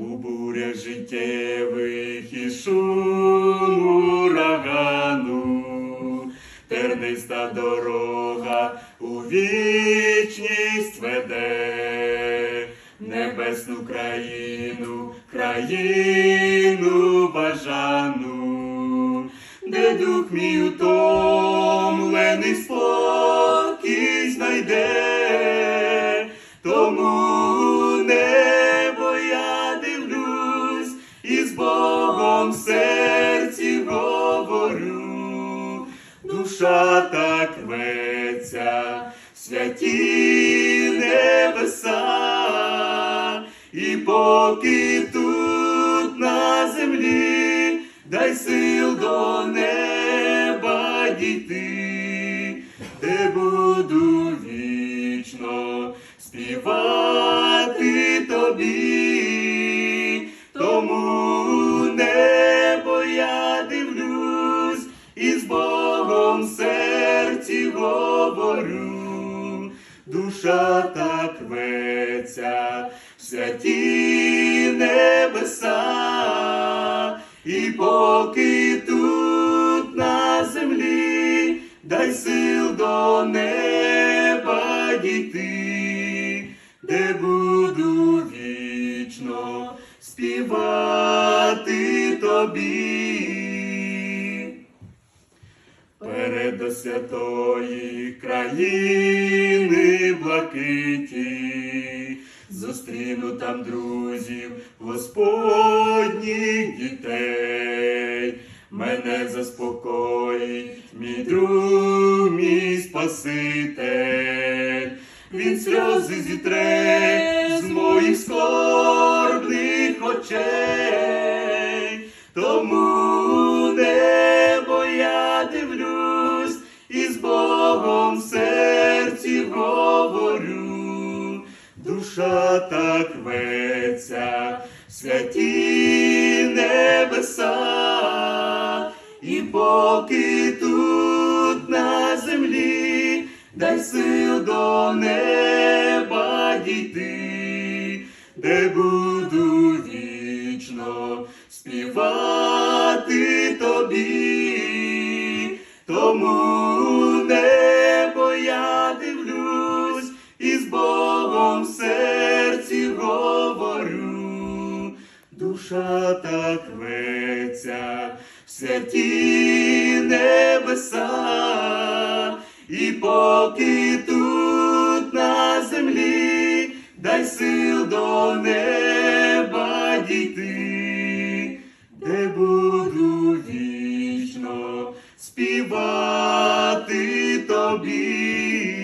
у бурях життєвих і шуму урагану, терниста дорога у вічність веде, небесну країну, країну бажану, де дух мій утомлений спокій знайде, Богом в серці говорю, душа так рветься, святі небеса, і поки тут на землі, дай сил до неба дійти, де буду вічно співати тобі, В серці говорю, душа так рветься, в святі небеса, і поки тут на землі, дай сил до неба дійти, де буду вічно співати тобі. Перед до святої країни блакиті, зустріну там друзів, Господніх дітей, мене заспокоїть, мій друг, мій Спаситель, він сльози зітре з моїх скорбних душа так рветься, святі небеса, і поки тут на землі, дай сил до неба дійти, де буду вічно співати тобі, тому Богом серці говорю, душа так рветься, в святі небеса, і поки тут на землі, дай сил до неба дійти, де буду вічно співати тобі.